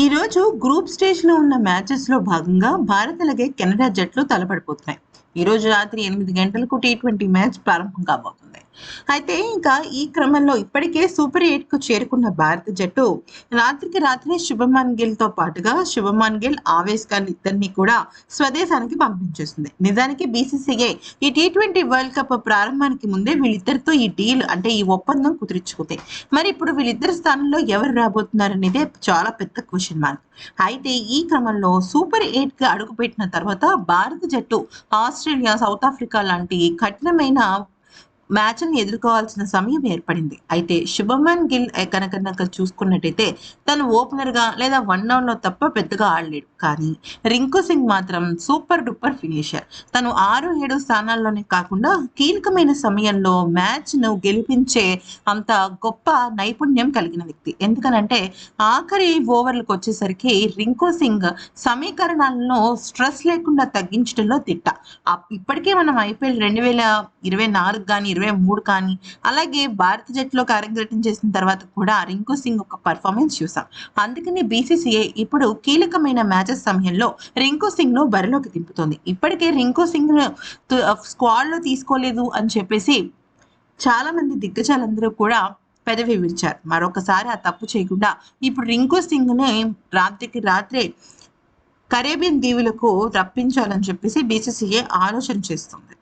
ఈరోజు గ్రూప్ స్టేజ్లో ఉన్న మ్యాచెస్లో భాగంగా భారత్ అలాగే కెనడా జట్లు తలపడిపోతున్నాయి. ఈరోజు రాత్రి ఎనిమిది గంటలకు టీ ట్వంటీ మ్యాచ్ ప్రారంభం కాబోతుంది. అయితే ఇంకా ఈ క్రమంలో ఇప్పటికే సూపర్ ఎయిట్కు చేరుకున్న భారత జట్టు రాత్రికి రాత్రి శుభమాన్ గిల్తో పాటుగా శుభమాన్ గిల్ ఆవేశ్ ఖాన్ ఇద్దరిని కూడా స్వదేశానికి పంపించేస్తుంది నిజానికి బీసీసీఐ ఈ టీ ట్వంటీ వరల్డ్ కప్ ప్రారంభానికి ముందే వీళ్ళిద్దరితో ఈ డీల్ అంటే ఈ ఒప్పందం కుదుర్చుకుంది. మరి ఇప్పుడు వీళ్ళిద్దరి స్థానంలో ఎవరు రాబోతున్నారు అనేది చాలా పెద్ద క్వశ్చన్ మార్క్ అయితే ఈ క్రమంలో సూపర్ ఎయిట్కి అడుగుపెట్టిన తర్వాత భారత జట్టు ఆస్ట్రేలియా సౌత్ ఆఫ్రికా లాంటి కఠినమైన మ్యాచ్ను ఎదుర్కోవాల్సిన సమయం ఏర్పడింది. అయితే శుభమన్ గిల్ కనుక చూసుకున్నట్టయితే తను ఓపెనర్గా లేదా వన్ డౌన్లో తప్ప పెద్దగా ఆడలేడు. కానీ రింకు సింగ్ మాత్రం సూపర్ డూపర్ ఫినిషర్. తను ఆరు ఏడు స్థానాల్లోనే కాకుండా కీలకమైన సమయంలో మ్యాచ్ను గెలిపించే అంత గొప్ప నైపుణ్యం కలిగిన వ్యక్తి. ఎందుకనంటే ఆఖరి ఓవర్లకు వచ్చేసరికి రింకు సింగ్ సమీకరణాలను స్ట్రెస్ లేకుండా తగ్గించడంలో తిట్ట. ఇప్పటికే మనం ఐపీఎల్ రెండు వేల ఇరవై నాలుగు కానీ ఇరవై మూడు కానీ అలాగే భారత జట్టులోకి అరంగేటం చేసిన తర్వాత కూడా రింకు సింగ్ ఒక పర్ఫార్మెన్స్ చూసాం. అందుకని బీసీసీఐ ఇప్పుడు కీలకమైన మ్యాచెస్ సమయంలో రింకు సింగ్ను బరిలోకి దింపుతోంది. ఇప్పటికే రింకు సింగ్ స్క్వాడ్లో తీసుకోలేదు అని చెప్పేసి చాలా మంది దిగ్గజాలందరూ కూడా పెదవి విరిచారు. మరొకసారి ఆ తప్పు చేయకుండా ఇప్పుడు రింకు సింగ్ని రాత్రికి రాత్రే కరేబియన్ దీవులకు రప్పించాలని చెప్పేసి బీసీసీఏ ఆలోచన చేస్తుంది.